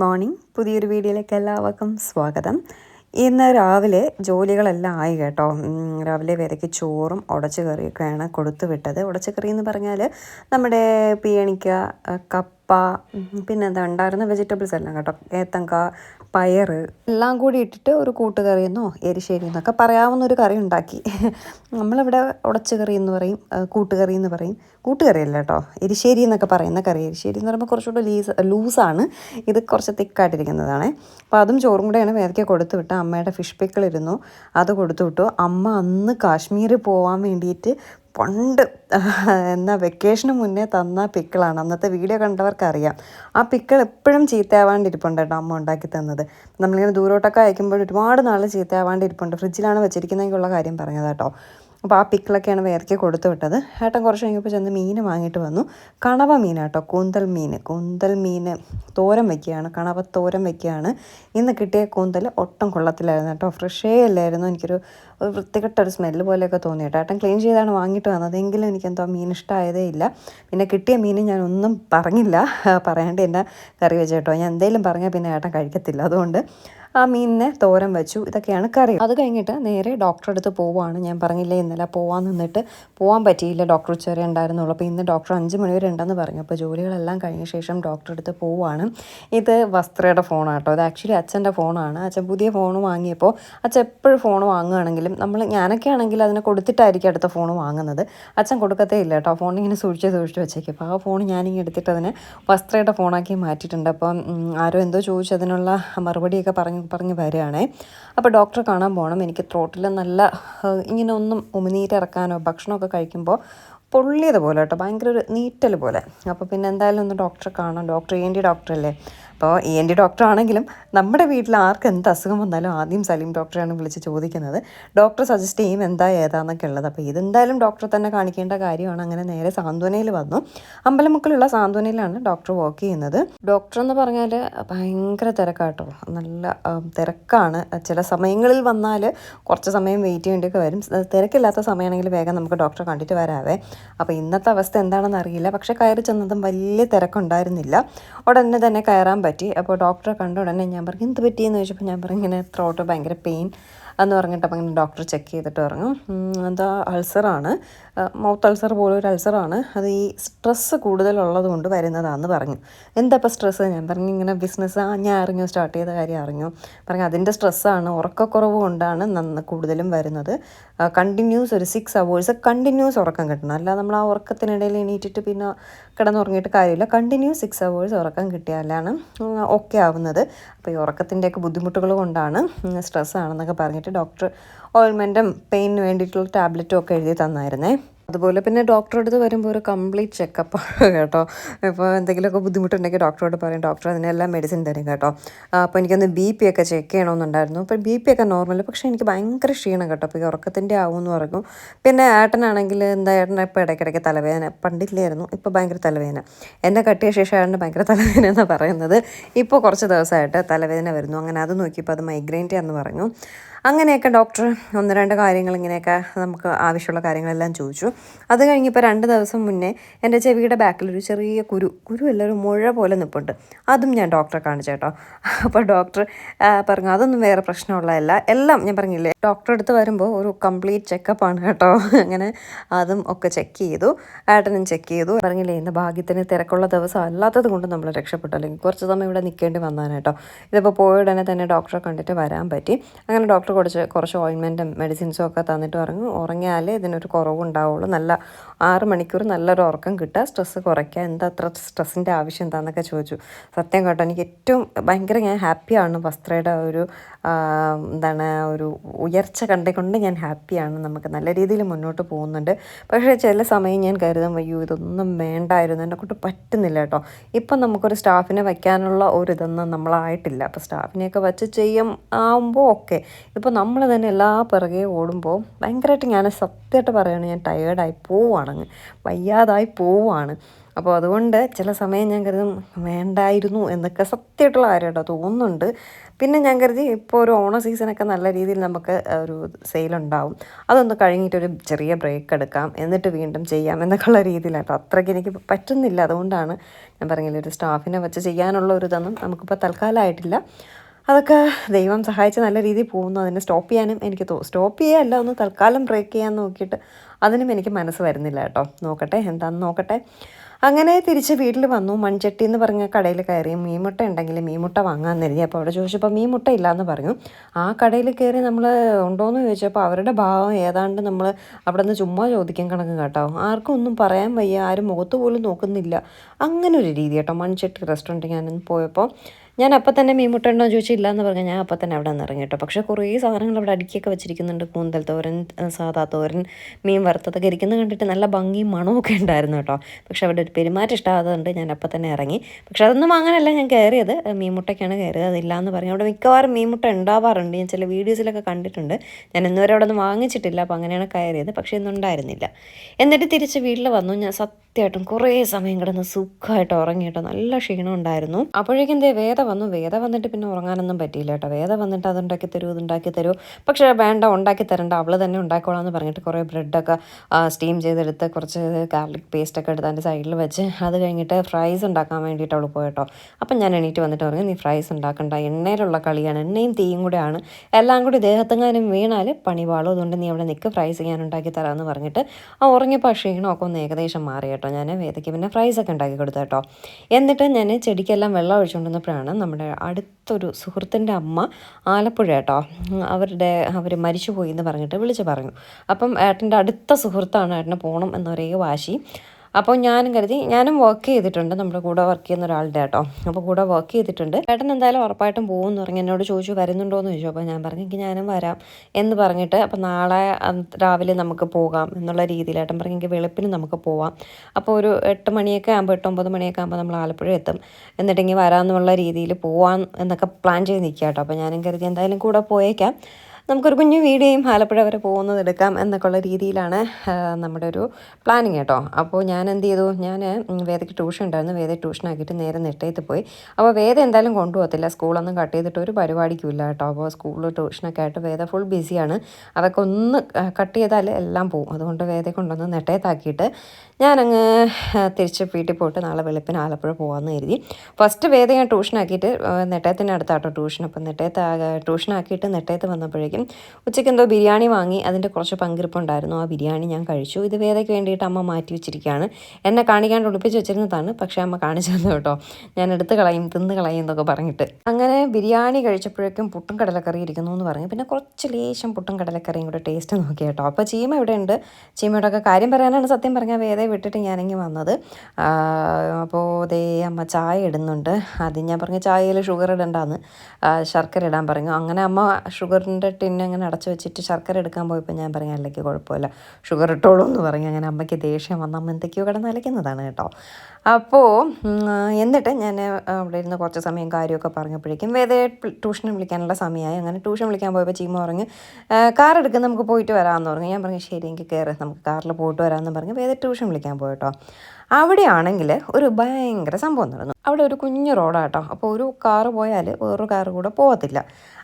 Morning. പുതിയൊരു വീഡിയോയിലേക്ക് എല്ലാവർക്കും സ്വാഗതം. ഇന്ന് രാവിലെ ജോലികളെല്ലാം ആയി കേട്ടോ. രാവിലെ വിരയ്ക്ക് ചോറും ഉടച്ചു കറിയൊക്കെയാണ് കൊടുത്തു വിട്ടത്. ഉടച്ചു കറി എന്ന് പറഞ്ഞാൽ നമ്മുടെ പിയണിക്ക കപ്പ പിന്നെന്താ ഉണ്ടായിരുന്ന വെജിറ്റബിൾസ് എല്ലാം കേട്ടോ. ഏത്തങ്ക പയറ് എല്ലാം കൂടി ഇട്ടിട്ട് ഒരു കൂട്ടുകറി എന്നോ എരിശ്ശേരി എന്നൊക്കെ പറയാവുന്ന ഒരു കറി ഉണ്ടാക്കി. നമ്മളിവിടെ ഉടച്ചുകറി എന്ന് പറയും കൂട്ടുകറി എന്ന് പറയും. കൂട്ടുകറി അല്ല കേട്ടോ എരിശ്ശേരി എന്നൊക്കെ പറയുന്ന കറി. എരിശ്ശേരി എന്ന് പറയുമ്പോൾ കുറച്ചുകൂടെ ലീസ് ലൂസാണ്. ഇത് കുറച്ച് തിക്കായിട്ടിരിക്കുന്നതാണ്. അപ്പം അതും ചോറും കൂടെയാണ് വേദയ്ക്ക് കൊടുത്തു വിട്ടത്. അമ്മയുടെ ഫിഷ് പിക്കിളിരുന്നു അത് കൊടുത്തു വിട്ടു. അമ്മ അന്ന് കാശ്മീർ പോകാൻ വേണ്ടിയിട്ട് പണ്ട് എന്നാ വെക്കേഷന് മുന്നേ തന്ന പിക്കിളാണ്. അന്നത്തെ വീഡിയോ കണ്ടവർക്കറിയാം. ആ പിക്കിൾ എപ്പോഴും ചീത്തയാവാണ്ടിരിപ്പുണ്ട് കേട്ടോ അമ്മ ഉണ്ടാക്കി തന്നത്. നമ്മളിങ്ങനെ ദൂരോട്ടൊക്കെ അയക്കുമ്പോൾ ഒരുപാട് നാൾ ചീത്തയാവാണ്ടിരിപ്പുണ്ട്. ഫ്രിഡ്ജിലാണ് വെച്ചിരിക്കുന്നതെങ്കിലുള്ള കാര്യം പറഞ്ഞത് കേട്ടോ. അപ്പോൾ ആ പിക്കിളൊക്കെയാണ് വേർക്കെ കൊടുത്തു വിട്ടത്. ഏട്ടൻ കുറച്ച് കഴിഞ്ഞപ്പോൾ ചെന്ന് മീൻ വാങ്ങിയിട്ട് വന്നു. കണവ മീൻ കേട്ടോ കൂന്തൽ മീൻ. കൂന്തൽ മീൻ തോരൻ വയ്ക്കുകയാണ് കണവ തോരൻ വയ്ക്കുകയാണ് ഇന്ന് കിട്ടിയ കൂന്തൽ ഒട്ടും കൊള്ളത്തില്ലായിരുന്നു കേട്ടോ ഫ്രഷേ അല്ലായിരുന്നു. എനിക്കൊരു വൃത്തികെട്ട ഒരു സ്മെല്ല് പോലെയൊക്കെ തോന്നി കേട്ടോ. ഏട്ടൻ ക്ലീൻ ചെയ്താണ് വാങ്ങിയിട്ട് വന്നത് എങ്കിലും എനിക്കെന്തോ മീൻ ഇഷ്ടമായതേ ഇല്ല. പിന്നെ കിട്ടിയ മീൻ ഞാൻ ഒന്നും പറഞ്ഞില്ല പറയാണ്ട് എന്നെ കറി വെച്ചേട്ടോ ഞാൻ എന്തെങ്കിലും പറഞ്ഞാൽ പിന്നെ ഏട്ടൻ കഴിക്കത്തില്ല. അതുകൊണ്ട് ആ മീനിനെ തോരൻ വെച്ചു. ഇതൊക്കെയാണ് കറി. അത് കഴിഞ്ഞിട്ട് നേരെ ഡോക്ടറെ അടുത്ത് പോവുകയാണ്. ഞാൻ പറഞ്ഞില്ലേ ഇന്നലെ പോവാൻ നിന്നിട്ട് പോകാൻ പറ്റിയില്ല. ഡോക്ടർ ഉച്ചവരെ ഉണ്ടായിരുന്നുള്ളൂ. അപ്പോൾ ഇന്ന് ഡോക്ടർ അഞ്ച് മണി വരെ ഉണ്ടെന്ന് പറഞ്ഞു. അപ്പോൾ ജോലികളെല്ലാം കഴിഞ്ഞ ശേഷം ഡോക്ടറെ അടുത്ത് പോവുകയാണ്. ഇത് വസ്ത്രയുടെ ഫോണാട്ടോ ഇത് ആക്ച്വലി അച്ഛന്റെ ഫോണാണ് അച്ഛൻ പുതിയ ഫോൺ വാങ്ങിയപ്പോൾ അച്ഛൻ എപ്പോഴും ഫോൺ വാങ്ങുകയാണെങ്കിലും നമ്മൾ ഞാനൊക്കെ ആണെങ്കിൽ അതിനെ കൊടുത്തിട്ടായിരിക്കും അടുത്ത ഫോൺ വാങ്ങുന്നത്. അച്ഛൻ കൊടുക്കത്തേ ഇല്ല കേട്ടോ. ഫോൺ ഇങ്ങനെ സൂക്ഷിച്ച് സൂക്ഷിച്ച് വെച്ചേക്കും. അപ്പോൾ ആ ഫോൺ ഞാനിങ്ങനെ എടുത്തിട്ട് അതിനെ വസ്ത്രയുടെ ഫോണാക്കി മാറ്റിയിട്ടുണ്ട്. അപ്പം ആരോ എന്തോ ചോദിച്ചു. അതിനുള്ള മറുപടിയൊക്കെ പറഞ്ഞ് പറഞ്ഞ് വരികയാണേ. അപ്പോൾ ഡോക്ടറെ കാണാൻ പോകണം എനിക്ക് ത്രോട്ടിൽ നല്ല ഇങ്ങനെ ഒന്നും ഉമിനീരിറക്കാനോ ഭക്ഷണമൊക്കെ കഴിക്കുമ്പോൾ പൊള്ളിയത് പോലെ കേട്ടോ ഭയങ്കര ഒരു നീറ്റൽ പോലെ. അപ്പോൾ പിന്നെ എന്തായാലും ഒന്ന് ഡോക്ടറെ കാണാം ഡോക്ടർ ഇ എൻ ഡി ഡോക്ടറല്ലേ? അപ്പോൾ ഇ എൻ ഡി ഡോക്ടർ ആണെങ്കിലും നമ്മുടെ വീട്ടിൽ ആർക്ക് എന്ത് അസുഖം വന്നാലും ആദ്യം സലീം ഡോക്ടറെയാണ് വിളിച്ച് ചോദിക്കുന്നത്. ഡോക്ടർ സജസ്റ്റ് ചെയ്യും എന്താ ഏതാന്നൊക്കെ ഉള്ളത്. അപ്പോൾ ഇതെന്തായാലും ഡോക്ടറെ തന്നെ കാണിക്കേണ്ട കാര്യമാണ്. അങ്ങനെ നേരെ സാന്ത്വനയിൽ വന്നു. അമ്പലമുക്കിലുള്ള സാന്ത്വനയിലാണ് ഡോക്ടർ വർക്ക് ചെയ്യുന്നത്. ഡോക്ടർ എന്ന് പറഞ്ഞാൽ ഭയങ്കര തിരക്കാട്ടോ. നല്ല തിരക്കാണ്. ചില സമയങ്ങളിൽ വന്നാൽ കുറച്ച് സമയം വെയിറ്റ് ചെയ്യേണ്ടിയൊക്കെ വരും. തിരക്കില്ലാത്ത സമയമാണെങ്കിൽ വേഗം നമുക്ക് ഡോക്ടറെ കണ്ടിട്ട് വരാവേ. അപ്പോൾ ഇന്നത്തെ അവസ്ഥ എന്താണെന്ന് അറിയില്ല. പക്ഷേ കയറി ചെന്നതും വലിയ തിരക്കുണ്ടായിരുന്നില്ല. ഉടനെ തന്നെ കയറാൻ പറ്റി. അപ്പോൾ ഡോക്ടറെ കണ്ട ഉടനെ ഞാൻ പറഞ്ഞു എന്ത് പറ്റിയെന്ന് ചോദിച്ചപ്പോൾ ഞാൻ പറഞ്ഞു ഇങ്ങനെ ത്രോട്ട് ഭയങ്കര പെയിൻ എന്ന് പറഞ്ഞിട്ട് അപ്പം ഇങ്ങനെ ഡോക്ടർ ചെക്ക് ചെയ്തിട്ട് "ഉം, എന്താ അൾസറാണ് മൗത്ത് അൾസർ പോലെ ഒരു അൾസറാണ് അത് ഈ സ്ട്രെസ്സ് കൂടുതലുള്ളത് കൊണ്ട് വരുന്നതാണെന്ന് പറഞ്ഞു. എന്താ ഇപ്പോൾ സ്ട്രെസ്സ് ഞാൻ പറഞ്ഞു ഇങ്ങനെ ബിസിനസ് ആ ഞാൻ അറിഞ്ഞു സ്റ്റാർട്ട് ചെയ്ത കാര്യം അറിഞ്ഞു. പറഞ്ഞു അതിന്റെ സ്ട്രെസ്സാണ് ഉറക്കക്കുറവ് കൊണ്ടാണ് നന്ന് കൂടുതലും വരുന്നത്. കണ്ടിന്യൂസ് ഒരു സിക്സ് അവേഴ്സ് കണ്ടിന്യൂസ് ഉറക്കം കിട്ടണം. അല്ല നമ്മൾ ആ ഉറക്കത്തിനിടയിൽ എണീറ്റിട്ട് പിന്നെ കിടന്നുറങ്ങിയിട്ട് കാര്യമില്ല. കണ്ടിന്യൂ സിക്സ് അവേഴ്സ് ഉറക്കം കിട്ടിയാലാണ് ഓക്കെ ആവുന്നത്. അപ്പോൾ ഈ ഉറക്കത്തിന്റെയൊക്കെ ബുദ്ധിമുട്ടുകൾ കൊണ്ടാണ് സ്ട്രെസ്സാണെന്നൊക്കെ പറഞ്ഞിട്ട് ഡോക്ടർ ഓയിൽമെന്റും പെയിനിന് വേണ്ടിയിട്ടുള്ള ടാബ്ലറ്റും ഒക്കെ എഴുതി തന്നായിരുന്നേ. അതുപോലെ പിന്നെ ഡോക്ടറുടെ അടുത്ത് വരുമ്പോൾ ഒരു കംപ്ലീറ്റ് ചെക്കപ്പ് കേട്ടോ. ഇപ്പോൾ എന്തെങ്കിലുമൊക്കെ ബുദ്ധിമുട്ടുണ്ടെങ്കിൽ ഡോക്ടറോട് പറയും ഡോക്ടർ അതിനെല്ലാം മെഡിസിൻ തരും കേട്ടോ. അപ്പോൾ എനിക്കൊന്ന് ബി പി ഒക്കെ ചെക്ക് ചെയ്യണമെന്നുണ്ടായിരുന്നു. അപ്പോൾ ബി പി ഒക്കെ നോർമൽ പക്ഷേ എനിക്ക് ഭയങ്കര ക്ഷീണം കേട്ടോ. അപ്പോൾ ഉറക്കത്തിന്റെ ആവുമെന്ന് പറഞ്ഞു പിന്നെ ഏട്ടനാണെങ്കിൽ എന്താ ഏട്ടൻ ഇപ്പോൾ ഇടയ്ക്കിടയ്ക്ക് തലവേദന പണ്ടില്ലായിരുന്നു ഇപ്പോൾ ഭയങ്കര തലവേദന. എന്നെ കട്ടിയ ശേഷം ഏട്ടന് ഭയങ്കര തലവേദന എന്ന് പറയുന്നത്. ഇപ്പോൾ കുറച്ച് ദിവസമായിട്ട് തലവേദന വരുന്നു. അങ്ങനെ അത് നോക്കിയപ്പോൾ അത് മൈഗ്രെയിന്റെ എന്ന് പറഞ്ഞു. അങ്ങനെയൊക്കെ ഡോക്ടർ ഒന്ന് രണ്ട് കാര്യങ്ങൾ ഇങ്ങനെയൊക്കെ നമുക്ക് ആവശ്യമുള്ള കാര്യങ്ങളെല്ലാം ചോദിച്ചു. അത് കഴിഞ്ഞിപ്പോൾ രണ്ട് ദിവസം മുന്നേ എന്റെ ചെവിയുടെ ബാക്കിൽ ഒരു ചെറിയ കുരു കുരു അല്ല ഒരു മുഴ പോലെ നിൽപ്പുണ്ട് അതും ഞാൻ ഡോക്ടറെ കാണിച്ചു കേട്ടോ. അപ്പോൾ ഡോക്ടർ പറഞ്ഞു അതൊന്നും വേറെ പ്രശ്നമുള്ളതല്ല. എല്ലാം ഞാൻ പറഞ്ഞില്ലേ ഡോക്ടറെ അടുത്ത് വരുമ്പോൾ ഒരു കംപ്ലീറ്റ് ചെക്കപ്പാണ് കേട്ടോ. അങ്ങനെ അതും ഒക്കെ ചെക്ക് ചെയ്തു. ഏട്ടനും ചെക്ക് ചെയ്തു. പറഞ്ഞില്ലേ ഇന്ന് ഭാഗ്യത്തിന് തിരക്കുള്ള ദിവസം അല്ലാത്തത് കൊണ്ട് നമ്മൾ രക്ഷപ്പെട്ടു. അല്ലെങ്കിൽ കുറച്ച് സമയം ഇവിടെ നിൽക്കേണ്ടി വന്നാണ് കേട്ടോ. ഇതിപ്പോൾ പോയ ഉടനെ തന്നെ ഡോക്ടറെ കണ്ടിട്ട് വരാൻ പറ്റി. അങ്ങനെ ഡോക്ടർ കുറച്ച് കുറച്ച് ഓയിൻമെന്റും മെഡിസിൻസും ഒക്കെ തന്നിട്ട് പറഞ്ഞു. ഉറങ്ങിയാലേ ഇതിനൊരു കുറവുണ്ടാവുള്ളൂ. നല്ല ആറ് മണിക്കൂർ നല്ലൊരു ഉറക്കം കിട്ടുക. സ്ട്രെസ്സ് കുറയ്ക്കുക. എന്താ അത്ര സ്ട്രെസ്സിന്റെ ആവശ്യം എന്താണെന്നൊക്കെ ചോദിച്ചു. സത്യം കേട്ടോ എനിക്ക് ഏറ്റവും ഭയങ്കര ഞാൻ ഹാപ്പിയാണ് വസ്ത്രയുടെ ഒരു എന്താണ് ഒരു ഉയർച്ച കണ്ടുകൊണ്ട് ഞാൻ ഹാപ്പിയാണ് നമുക്ക് നല്ല രീതിയിൽ മുന്നോട്ട് പോകുന്നുണ്ട്. പക്ഷേ ചില സമയം ഞാൻ കരുതും അയ്യോ ഇതൊന്നും വേണ്ടായിരുന്നു. എന്നെ കൊണ്ട് പറ്റുന്നില്ല കേട്ടോ. ഇപ്പം നമുക്കൊരു സ്റ്റാഫിനെ വയ്ക്കാനുള്ള ഒരു ഇതൊന്നും നമ്മളായിട്ടില്ല. അപ്പോൾ സ്റ്റാഫിനെയൊക്കെ വെച്ച് ചെയ്യും ആവുമ്പോൾ ഓക്കെ ഇപ്പോൾ നമ്മൾ തന്നെ എല്ലാ പിറകെ ഓടുമ്പോൾ ഭയങ്കരമായിട്ട് ഞാൻ സത്യമായിട്ട് പറയുകയാണ് ഞാൻ ടയേർഡായി പോവാണങ്ങ് വയ്യാതായി പോവാണ്. അപ്പോൾ അതുകൊണ്ട് ചില സമയം ഞാൻ കരുതും വേണ്ടായിരുന്നു എന്നൊക്കെ സത്യമായിട്ടുള്ള കാര്യമായിട്ടോ തോന്നുന്നുണ്ട്. പിന്നെ ഞാൻ കരുതി ഇപ്പോൾ ഒരു ഓണ സീസണൊക്കെ നല്ല രീതിയിൽ നമുക്ക് ഒരു സെയിലുണ്ടാവും അതൊന്ന് കഴിഞ്ഞിട്ടൊരു ചെറിയ ബ്രേക്ക് എടുക്കാം എന്നിട്ട് വീണ്ടും ചെയ്യാം എന്നൊക്കെയുള്ള രീതിയിലാട്ടോ അത്രയ്ക്ക് എനിക്ക് പറ്റുന്നില്ല. അതുകൊണ്ടാണ് ഞാൻ പറഞ്ഞില്ല ഒരു സ്റ്റാഫിനെ വെച്ച് ചെയ്യാനുള്ള ഒരു ഇതൊന്നും നമുക്കിപ്പോൾ തൽക്കാലമായിട്ടില്ല. അതൊക്കെ ദൈവം സഹായിച്ച് നല്ല രീതിയിൽ പോകുന്നു. അതിനെ സ്റ്റോപ്പ് ചെയ്യാനും എനിക്ക് തോ സ്റ്റോപ്പ് ചെയ്യാല്ല. ഒന്ന് തൽക്കാലം ബ്രേക്ക് ചെയ്യാൻ നോക്കിയിട്ട് അതിനും എനിക്ക് മനസ്സ് വരുന്നില്ല കേട്ടോ. നോക്കട്ടെ എന്താണെന്ന് നോക്കട്ടെ. അങ്ങനെ തിരിച്ച് വീട്ടിൽ വന്നു. മൺചട്ടി എന്ന് പറഞ്ഞ കടയിൽ കയറി മീൻമുട്ട ഉണ്ടെങ്കിൽ മീൻമുട്ട വാങ്ങാൻ കരുതി അപ്പോൾ അവിടെ ചോദിച്ചപ്പോൾ മീൻമുട്ട ഇല്ലയെന്ന് പറഞ്ഞു. ആ കടയിൽ കയറി നമ്മൾ ഉണ്ടോയെന്ന് ചോദിച്ചപ്പോൾ അവരുടെ ഭാവം ഏതാണ്ട് നമ്മൾ അവിടെ നിന്ന് ചുമ്മാ ചോദിക്കാൻ കണക്ക് കേട്ടോ. ആർക്കും ഒന്നും പറയാൻ വയ്യ. ആരും മുഖത്ത് പോലും നോക്കുന്നില്ല. അങ്ങനെ ഒരു രീതി കേട്ടോ. മൺചട്ടി റെസ്റ്റോറന്റ് ഞാനൊന്ന് പോയപ്പോൾ ഞാൻ അപ്പം തന്നെ മീൻ മുട്ട ഉണ്ടോ ചോദിച്ചാൽ ഇല്ല എന്ന് പറഞ്ഞാൽ ഞാൻ അപ്പം തന്നെ അവിടെ നിന്ന് ഇറങ്ങി കേട്ടോ. പക്ഷേ കുറേ സാധനങ്ങൾ അവിടെ അടുക്കിയൊക്കെ വെച്ചിരിക്കുന്നുണ്ട്. കൂന്തൽ തോരൻ സാദാ തോരൻ മീൻ വറുത്തതൊക്കെ ഇരിക്കുന്നത് കണ്ടിട്ട് നല്ല ഭംഗിയും മണമൊക്കെ ഉണ്ടായിരുന്നു കേട്ടോ. പക്ഷേ അവിടെ ഒരു പെരുമാറ്റം ഇഷ്ടമായതുകൊണ്ട് ഞാൻ അപ്പം തന്നെ ഇറങ്ങി. പക്ഷെ അതൊന്നും വാങ്ങാനല്ല ഞാൻ കയറിയത്. മീൻമുട്ടയ്ക്കാണ് മീൻ മുട്ടയ്ക്കാണ് കയറിയത്. അതില്ല എന്ന് പറഞ്ഞു അവിടെ മിക്കവാറും മീൻ മുട്ട ഉണ്ടാവാറുണ്ട്. ഞാൻ ചില വീഡിയോസിലൊക്കെ കണ്ടിട്ടുണ്ട്. ഞാൻ ഇന്നുവരെ അവിടെ നിന്ന് വാങ്ങിച്ചിട്ടില്ല. അപ്പോൾ അങ്ങനെയാണ് കയറിയത്. പക്ഷേ ഇന്നുണ്ടായിരുന്നില്ല എന്നിട്ട് തിരിച്ച് വീട്ടിൽ വന്നു. ഞാൻ സത്യമായിട്ടും കുറേ സമയം കിടന്ന് സുഖമായിട്ട് ഉറങ്ങിയിട്ടോ നല്ല ക്ഷീണം ഉണ്ടായിരുന്നു. അപ്പോഴേക്കും എന്തേ വേദ വന്നു. വേദ വന്നിട്ട് പിന്നെ ഉറങ്ങാനൊന്നും പറ്റിയില്ല കേട്ടോ. വേദ വന്നിട്ട് അതുണ്ടാക്കി തരൂ ഇതുണ്ടാക്കി തരൂ. പക്ഷേ വേണ്ട ഉണ്ടാക്കി തരണ്ട. അവൾ തന്നെ ഉണ്ടാക്കോളാം എന്ന് പറഞ്ഞിട്ട് കുറേ ബ്രെഡൊക്കെ സ്റ്റീം ചെയ്തെടുത്ത് കുറച്ച് ഗാർലിക് പേസ്റ്റൊക്കെ എടുത്ത് അതിന്റെ സൈഡിൽ വെച്ച് അത് കഴിഞ്ഞിട്ട് ഫ്രൈസ് ഉണ്ടാക്കാൻ വേണ്ടിയിട്ട് അവൾ പോയിട്ടോ അപ്പം ഞാൻ എണീറ്റ് വന്നിട്ട് പറഞ്ഞു നീ ഫ്രൈസ് ഉണ്ടാക്കണ്ട. എണ്ണയിലുള്ള കളിയാണ്. എണ്ണയും തീയും കൂടെയാണ് എല്ലാം കൂടി ദേഹത്തെങ്ങാനും വീണാൽ പണി പാളും. അതുകൊണ്ട് നീ അവിടെ നിൽക്ക് ഫ്രൈസ് ഞാൻ ഉണ്ടാക്കി തരാമെന്ന് പറഞ്ഞിട്ട് ആ ഉറങ്ങിയപ്പോൾ ക്ഷീണമൊക്കെ ഒന്ന് ഏകദേശം മാറി കേട്ടോ. ഞാൻ വേദയ്ക്ക് പിന്നെ ഫ്രൈസൊക്കെ ഉണ്ടാക്കി കൊടുത്തു കേട്ടോ. എന്നിട്ട് ഞാൻ ചെടിക്കെല്ലാം വെള്ളം ഒഴിച്ചുകൊണ്ടിരുന്നപ്പോഴാണ് നമ്മുടെ അടുത്തൊരു സുഹൃത്തിന്റെ അമ്മ ആലപ്പുഴ കേട്ടോ. അവരുടെ അവർ മരിച്ചുപോയി എന്ന് പറഞ്ഞിട്ട് വിളിച്ച് പറഞ്ഞു. അപ്പം ഏട്ടന്റെ അടുത്ത സുഹൃത്താണ് ഏട്ടനെ പോകണം എന്നൊരേ വാശി. അപ്പോൾ ഞാനും കരുതി ഞാനും വർക്ക് ചെയ്തിട്ടുണ്ട് നമ്മുടെ കൂടെ വർക്ക് ചെയ്യുന്ന ഒരാളുടെ കേട്ടോ അപ്പോൾ കൂടെ വർക്ക് ചെയ്തിട്ടുണ്ട്. ചേട്ടൻ എന്തായാലും ഉറപ്പായിട്ടും പോകുമെന്ന് പറഞ്ഞു. എന്നോട് ചോദിച്ചു വരുന്നുണ്ടോ എന്ന് ചോദിച്ചു. അപ്പോൾ ഞാൻ പറഞ്ഞു എനിക്ക് ഞാനും വരാം. എന്ന് പറഞ്ഞിട്ട് അപ്പോൾ നാളെ രാവിലെ നമുക്ക് പോകാം എന്നുള്ള രീതിയിൽ ഏട്ടൻ പറഞ്ഞു എനിക്ക് വെളുപ്പിന് നമുക്ക് പോവാം. അപ്പോൾ ഒരു എട്ട് മണിയൊക്കെ ആകുമ്പോൾ എട്ട് ഒമ്പത് മണിയൊക്കെ ആകുമ്പോൾ നമ്മൾ ആലപ്പുഴ എത്തും. എന്നിട്ടെങ്കിൽ വരാമെന്നുള്ള രീതിയിൽ പോവാം എന്നൊക്കെ പ്ലാൻ ചെയ്ത് നിൽക്കുക കേട്ടോ. അപ്പോൾ ഞാനും കരുതി എന്തായാലും കൂടെ പോയേക്കാം. നമുക്കൊരു കുഞ്ഞു വീഡിയോയും ആലപ്പുഴ വരെ പോകുന്നത് എടുക്കാം എന്നൊക്കെയുള്ള രീതിയിലാണ് നമ്മുടെ ഒരു പ്ലാനിങ് കേട്ടോ. അപ്പോൾ ഞാൻ എന്ത് ചെയ്തു? ഞാൻ വേദയ്ക്ക് ട്യൂഷൻ ഉണ്ടായിരുന്നു. വേദ ട്യൂഷനാക്കിയിട്ട് നേരെ നെട്ടയത്ത് പോയി. അപ്പോൾ വേദ എന്തായാലും കൊണ്ടുപോകത്തില്ല. സ്കൂളൊന്നും കട്ട് ചെയ്തിട്ട് ഒരു പരിപാടിക്കുമില്ല കേട്ടോ. അപ്പോൾ സ്കൂൾ ട്യൂഷനൊക്കെ ആയിട്ട് വേദ ഫുൾ ബിസിയാണ് അതൊക്കെ ഒന്ന് കട്ട് ചെയ്താൽ എല്ലാം പോകും അതുകൊണ്ട് വേദയെ കൊണ്ടുവന്ന് നെട്ടയത്താക്കിയിട്ട് ഞാനങ്ങ് തിരിച്ച് വീട്ടിൽ പോയിട്ട് നാളെ വെളുപ്പിന് ആലപ്പുഴ പോകാമെന്ന് കരുതി. ഫസ്റ്റ് വേദ ഞാൻ ട്യൂഷനാക്കിയിട്ട് നെട്ടയത്തിന്റെ അടുത്താട്ടോ ട്യൂഷൻ അപ്പം നെട്ടയത്ത് ട്യൂഷനാക്കിയിട്ട് നെട്ടയത്ത് വന്നപ്പോഴേക്കും ഉച്ചയ്ക്ക് എന്തോ ബിരിയാണി വാങ്ങി അതിന്റെ കുറച്ച് പങ്കിരിപ്പുണ്ടായിരുന്നു. ആ ബിരിയാണി ഞാൻ കഴിച്ചു. ഇത് വേദയ്ക്ക് വേണ്ടിയിട്ട് അമ്മ മാറ്റി വെച്ചിരിക്കുകയാണ്. എന്നെ കാണിക്കാണ്ട് ഒളിപ്പിച്ച് വെച്ചിരുന്നതാണ്. പക്ഷേ അമ്മ കാണിച്ചു തന്നു കേട്ടോ. ഞാൻ എടുത്ത് കളയും തിന്ന് കളയും എന്നൊക്കെ പറഞ്ഞിട്ട്. അങ്ങനെ ബിരിയാണി കഴിച്ചപ്പോഴേക്കും പുട്ടും കടലക്കറി ഇരിക്കുന്നു എന്ന് പറഞ്ഞു. പിന്നെ കുറച്ച് ലേശം പുട്ടും കടലക്കറിയും കൂടെ ടേസ്റ്റ് നോക്കി കേട്ടോ. അപ്പോൾ ചീമ ഇവിടെ ഉണ്ട് ചീമയുടെ ഒക്കെ കാര്യം പറയാനാണ് സത്യം പറഞ്ഞാൽ വേദയെ വിട്ടിട്ട് ഞാനെങ്കിൽ വന്നത്. അപ്പോൾ അമ്മ ചായ ഇടുന്നുണ്ട്. ആദ്യം ഞാൻ പറഞ്ഞു ചായയിൽ ഷുഗർ ഇടണ്ടാന്ന്. ശർക്കര ഇടാൻ പറഞ്ഞു. അങ്ങനെ അമ്മ ഷുഗറിന്റെ ടിൻ അങ്ങനെ അടച്ചു വെച്ചിട്ട് ശർക്കര എടുക്കാൻ പോയപ്പോൾ ഞാൻ പറഞ്ഞു അല്ലെങ്കിൽ കുഴപ്പമില്ല. ഷുഗർ ഇട്ടോളൂ എന്ന് പറഞ്ഞു. അങ്ങനെ അമ്മയ്ക്ക് ദേഷ്യം വന്ന് അമ്മ എന്തൊക്കെയോ കിടന്ന് അലയ്ക്കുന്നതാണ് കേട്ടോ. അപ്പോൾ എന്നിട്ട് ഞാൻ അവിടെ ഇരുന്ന് കുറച്ച് സമയം കാര്യമൊക്കെ പറഞ്ഞപ്പോഴേക്കും വേദയെ ട്യൂഷൻ വിളിക്കാനുള്ള സമയമായി. അങ്ങനെ ട്യൂഷൻ വിളിക്കാൻ പോയപ്പോൾ ചീമ പറഞ്ഞു കാർ എടുക്കുന്ന നമുക്ക് പോയിട്ട് വരാമെന്ന് പറഞ്ഞു. ഞാൻ പറഞ്ഞു ശരി എനിക്ക് കയറി നമുക്ക് കാറിൽ പോയിട്ട് വരാമെന്ന് പറഞ്ഞു. വേദ ട്യൂഷൻ വിളിക്കാൻ പോയിട്ടോ അവിടെയാണെങ്കിൽ ഒരു ഭയങ്കര സംഭവം നടന്നു. അവിടെ ഒരു കുഞ്ഞു റോഡാട്ടോ. അപ്പോൾ ഒരു കാറ് പോയാൽ വേറൊരു കാറ് കൂടെ പോകത്തില്ല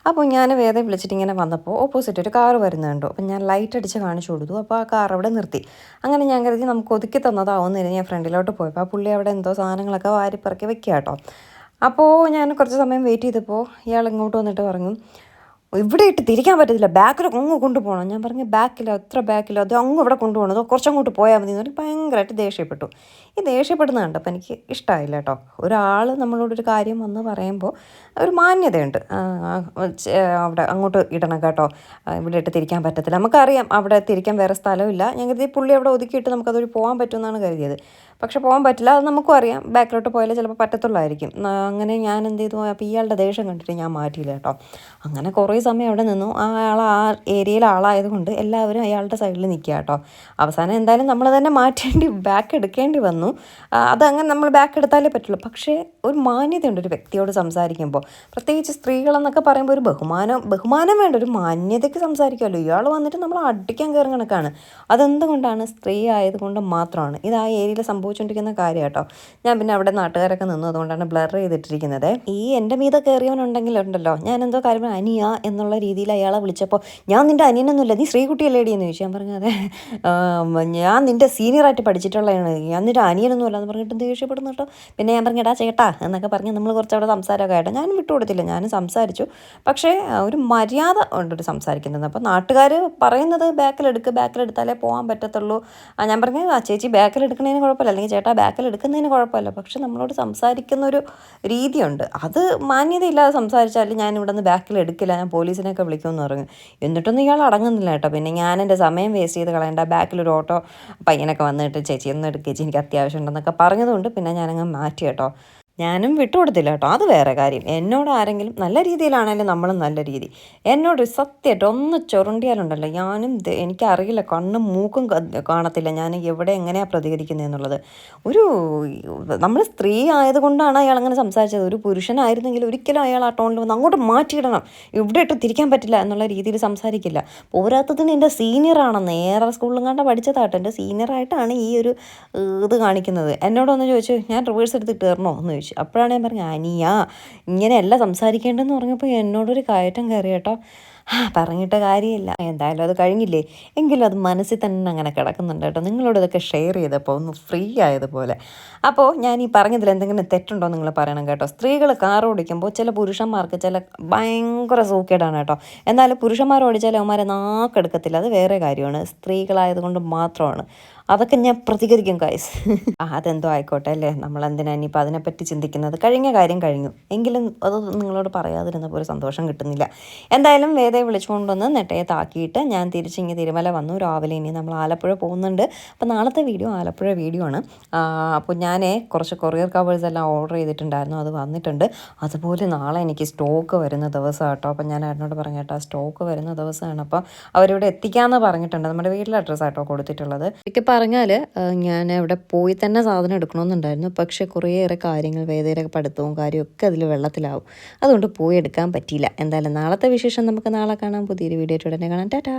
അപ്പോൾ ഞാൻ വേദം വിളിച്ചിട്ട് ഇങ്ങനെ വന്നപ്പോൾ ഓപ്പോസിറ്റ് ഒരു കാറ് വരുന്നുണ്ടോ അപ്പോൾ ഞാൻ ലൈറ്റ് അടിച്ച് കാണിച്ചു കൊടുത്തു. അപ്പോൾ ആ കാർ അവിടെ നിർത്തി. അങ്ങനെ ഞാൻ കരുതി നമുക്ക് ഒതുക്കി തന്നതാവുന്നില്ല ഞാൻ ഫ്രണ്ടിലോട്ട് പോയപ്പോൾ ആ പുള്ളി അവിടെ എന്തോ സാധനങ്ങളൊക്കെ വാരിപ്പിറക്കി വെക്കുക കേട്ടോ അപ്പോൾ ഞാൻ കുറച്ച് സമയം വെയിറ്റ് ചെയ്തപ്പോൾ ഇയാൾ ഇങ്ങോട്ട് വന്നിട്ട് പറഞ്ഞു ഇവിടെ ഇട്ട് തിരിക്കാൻ പറ്റത്തില്ല. ബാക്കിൽ അങ്ങ് കൊണ്ടുപോകണം. ഞാൻ പറഞ്ഞു ബാക്കിലോ എത്ര ബാക്കിലോ അത് അങ്ങ് ഇവിടെ കൊണ്ടുപോകണം. അത് കുറച്ചങ്ങോട്ട് പോയാൽ മതി എന്ന് പറഞ്ഞ് ഭയങ്കരമായിട്ട് ദേഷ്യപ്പെട്ടു. ഈ ദേഷ്യപ്പെടുന്ന കണ്ടപ്പോൾ എനിക്ക് ഇഷ്ടമായില്ല കേട്ടോ. ഒരാൾ നമ്മളോടൊരു കാര്യം വന്ന് പറയുമ്പോൾ ഒരു മാന്യതയുണ്ട്. അവിടെ അങ്ങോട്ട് ഇടണം കേട്ടോ. ഇവിടെ ഇട്ട് തിരിക്കാൻ പറ്റത്തില്ല. നമുക്കറിയാം അവിടെ തിരിക്കാൻ വേറെ സ്ഥലമില്ല. ഞാൻ കരുതി പുള്ളി അവിടെ ഒതുക്കിയിട്ട് നമുക്കതൊരു പോകാൻ പറ്റുമെന്നാണ് കരുതിയത്. പക്ഷെ പോകാൻ പറ്റില്ല. അത് നമുക്കും അറിയാം. ബാക്കിലോട്ട് പോയാലേ ചിലപ്പോൾ പറ്റത്തുള്ളായിരിക്കും. അങ്ങനെ ഞാൻ എന്ത് ചെയ്തു? അപ്പോൾ ഇയാളുടെ ദേഷ്യം കണ്ടിട്ട് ഞാൻ മാറ്റിയില്ല കേട്ടോ. അങ്ങനെ കുറേ സമയം അവിടെ നിന്നു. ആ ആൾ ആ ഏരിയയിൽ ആളായതുകൊണ്ട് എല്ലാവരും അയാളുടെ സൈഡിൽ നിൽക്കുക കേട്ടോ അവസാനം എന്തായാലും നമ്മൾ തന്നെ മാറ്റേണ്ടി ബാക്ക് എടുക്കേണ്ടി വന്നു. അതങ്ങനെ നമ്മൾ ബാക്ക് എടുത്താലേ പറ്റുള്ളൂ. പക്ഷേ ഒരു മാന്യതയുണ്ട് ഒരു വ്യക്തിയോട് സംസാരിക്കുമ്പോൾ. പ്രത്യേകിച്ച് സ്ത്രീകളെന്നൊക്കെ പറയുമ്പോൾ ഒരു ബഹുമാനം ബഹുമാനം വേണ്ട ഒരു മാന്യതയ്ക്ക് സംസാരിക്കുമല്ലോ ഇയാൾ വന്നിട്ട് നമ്മൾ അടിക്കാൻ കയറും കണക്കാണ്. അതെന്തുകൊണ്ടാണ് സ്ത്രീ ആയതുകൊണ്ട് മാത്രമാണ്? ഇത് ആ ഏരിയയിൽ സംഭവിച്ചുകൊണ്ടിരിക്കുന്ന കാര്യം കേട്ടോ ഞാൻ പിന്നെ അവിടെ നാട്ടുകാരൊക്കെ നിന്നു. അതുകൊണ്ടാണ് ബ്ലർ ചെയ്തിട്ടിരിക്കുന്നത്. ഈ എന്റെ മീത കയറിയവനുണ്ടെങ്കിലുണ്ടല്ലോ ഞാൻ എന്തോ കാര്യം അനിയ എന്നുള്ള രീതിയിൽ അയാളെ വിളിച്ചപ്പോൾ ഞാൻ നിന്റെ അനിയനൊന്നുമില്ല നീ ശ്രീകുട്ടിയല്ലേടി? എന്ന് ചോദിച്ചു. ഞാൻ പറഞ്ഞു അതെ. ഞാൻ നിന്റെ സീനിയറായിട്ട് പഠിച്ചിട്ടുള്ളതാണ് ഞാൻ നിന്റെ അനിയനൊന്നുമല്ല എന്ന് പറഞ്ഞിട്ട് ദേഷ്യപ്പെടുന്നു കേട്ടോ. പിന്നെ ഞാൻ പറഞ്ഞു എടാ ചേട്ടാ എന്നൊക്കെ പറഞ്ഞ് നമ്മൾ കുറച്ച് അവിടെ സംസാരമൊക്കെ ആയിട്ട് ഞാനും വിട്ടുകൊടുത്തില്ല. ഞാനും സംസാരിച്ചു. പക്ഷേ ഒരു മര്യാദ ഉണ്ട് ഒരു സംസാരിക്കുന്നത്. അപ്പോൾ നാട്ടുകാർ പറയുന്നത് ബാക്കിലെടുക്ക് ബാക്കിലെടുത്താലേ പോകാൻ പറ്റത്തുള്ളൂ. ഞാൻ പറഞ്ഞു ആ ചേച്ചി ബാക്കിലെടുക്കുന്നതിന് കുഴപ്പമില്ല. അല്ലെങ്കിൽ ചേട്ടാ ബാക്കിലെടുക്കുന്നതിന് കുഴപ്പമില്ല. പക്ഷേ നമ്മളോട് സംസാരിക്കുന്ന ഒരു രീതിയുണ്ട്. അത് മാന്യതയില്ലാതെ സംസാരിച്ചാൽ ഞാൻ ഇവിടെ നിന്ന് ബാക്കിൽ എടുക്കില്ല ഞാൻ പോലീസിനെയൊക്കെ വിളിക്കുമെന്ന് പറഞ്ഞു. എന്നിട്ടൊന്നും ഇയാൾ അടങ്ങുന്നില്ല കേട്ടോ. പിന്നെ ഞാൻ എന്റെ സമയം വേസ്റ്റ് ചെയ്ത് കളയണ്ട ബാക്കിലൊരു ഓട്ടോ പയ്യനൊക്കെ വന്നിട്ട് ചേച്ചി ഒന്ന് എടുക്കുക എനിക്ക് അത്യാവശ്യം ഉണ്ടെന്നൊക്കെ പറഞ്ഞതുകൊണ്ട് പിന്നെ ഞാനങ്ങ് മാറ്റി കേട്ടോ. ഞാനും വിട്ടുകൊടുത്തില്ല കേട്ടോ. അത് വേറെ കാര്യം. എന്നോട് ആരെങ്കിലും നല്ല രീതിയിലാണെങ്കിലും നമ്മളും നല്ല രീതി. എന്നോട് സത്യമായിട്ട് ഒന്ന് ചുരണ്ടിയാലുണ്ടല്ലോ ഞാനും എനിക്കറിയില്ല കണ്ണും മൂക്കും കാണത്തില്ല. ഞാൻ എവിടെ എങ്ങനെയാണ് പ്രതികരിക്കുന്നത് എന്നുള്ളത്. ഒരു നമ്മൾ സ്ത്രീ ആയതുകൊണ്ടാണ് അയാൾ അങ്ങനെ സംസാരിച്ചത്. ഒരു പുരുഷനായിരുന്നെങ്കിൽ ഒരിക്കലും അയാൾ ആ ടോണിൽ വന്ന് അങ്ങോട്ട് മാറ്റിയിടണം. ഇവിടെ ഇട്ട് തിരിക്കാൻ പറ്റില്ല എന്നുള്ള രീതിയിൽ സംസാരിക്കില്ല. പോരാത്തതിന് എന്റെ സീനിയറാണ് നേരെ സ്കൂളിലും കണ്ട പഠിച്ചതാട്ടോ. എന്റെ സീനിയറായിട്ടാണ് ഈ ഒരു ഇത് കാണിക്കുന്നത്. എന്നോടൊന്ന് ചോദിച്ചു ഞാൻ റിവേഴ്സ് എടുത്തിട്ട് കയറണോ? എന്ന് ചോദിച്ചു. അപ്പോഴാണ് ഞാൻ പറഞ്ഞത് അനിയാ ഇങ്ങനെയല്ല സംസാരിക്കേണ്ടതെന്ന് പറഞ്ഞപ്പോൾ എന്നോടൊരു കയറ്റം കയറി കേട്ടോ. പറഞ്ഞിട്ട് കാര്യമില്ല. എന്തായാലും അത് കഴിഞ്ഞില്ലേ? എങ്കിലും അത് മനസ്സിൽ തന്നെ അങ്ങനെ കിടക്കുന്നുണ്ട് കേട്ടോ. നിങ്ങളോട് ഇതൊക്കെ ഷെയർ ചെയ്തപ്പോൾ ഒന്ന് ഫ്രീ ആയതുപോലെ. അപ്പോൾ ഞാൻ ഈ പറഞ്ഞതിൽ എന്തെങ്കിലും തെറ്റുണ്ടോ നിങ്ങൾ പറയണം കേട്ടോ. സ്ത്രീകൾ കാർ ഓടിക്കുമ്പോൾ ചില പുരുഷന്മാർക്ക് ചില ഭയങ്കര സൂക്കേടാണ് കേട്ടോ. എന്നാൽ പുരുഷന്മാർ ഓടിച്ചാൽ അവന്മാരെ നാക്കെടുക്കത്തില്ല അത് വേറെ കാര്യമാണ്. സ്ത്രീകളായതുകൊണ്ട് മാത്രമാണ്. അതൊക്കെ ഞാൻ പ്രതികരിക്കും കായ്സ് അതെന്തോ ആയിക്കോട്ടെ അല്ലേ? നമ്മൾ എന്തിനാ ഇനിയിപ്പോൾ അതിനെപ്പറ്റി ചിന്തിക്കുന്നത്? കഴിഞ്ഞ കാര്യം കഴിഞ്ഞു. എങ്കിലും അത് നിങ്ങളോട് പറയാതിരുന്നപ്പോൾ ഒരു സന്തോഷം കിട്ടുന്നില്ല. എന്തായാലും വേദയെ വിളിച്ചുകൊണ്ടുവന്ന് നെട്ടയെ താക്കിയിട്ട് ഞാൻ തിരിച്ചിങ്ങ് തിരുമല വന്നു. രാവിലെ ഇനി നമ്മൾ ആലപ്പുഴ പോകുന്നുണ്ട്. അപ്പോൾ നാളത്തെ വീഡിയോ ആലപ്പുഴ വീഡിയോ ആണ്. അപ്പോൾ ഞാൻ കുറച്ച് കൊറിയർ കവേഴ്സ് എല്ലാം ഓർഡർ ചെയ്തിട്ടുണ്ടായിരുന്നു. അത് വന്നിട്ടുണ്ട്. അതുപോലെ നാളെ എനിക്ക് സ്റ്റോക്ക് വരുന്ന ദിവസം കേട്ടോ. അപ്പോൾ ഞാൻ ഏട്ടനോട് പറഞ്ഞു കേട്ടോ സ്റ്റോക്ക് വരുന്ന ദിവസമാണ്. അപ്പോൾ അവരിവിടെ എത്തിക്കാമെന്ന് പറഞ്ഞിട്ടുണ്ട്. നമ്മുടെ വീട്ടിലെ അഡ്രസ്സ് ആട്ടോ കൊടുത്തിട്ടുള്ളത്. എനിക്ക് പറഞ്ഞാൽ ഞാൻ അവിടെ പോയി തന്നെ സാധനം എടുക്കണമെന്നുണ്ടായിരുന്നു. പക്ഷേ കുറേയേറെ കാര്യങ്ങൾ വേദനയൊക്കെ പഠിത്തവും കാര്യമൊക്കെ അതിൽ വെള്ളത്തിലാവും. അതുകൊണ്ട് പോയി എടുക്കാൻ പറ്റിയില്ല. എന്തായാലും നാളത്തെ വിശേഷം നമുക്ക് നാളെ കാണാം. പുതിയൊരു വീഡിയോ ഉടനെ കാണാം. ടാറ്റാ.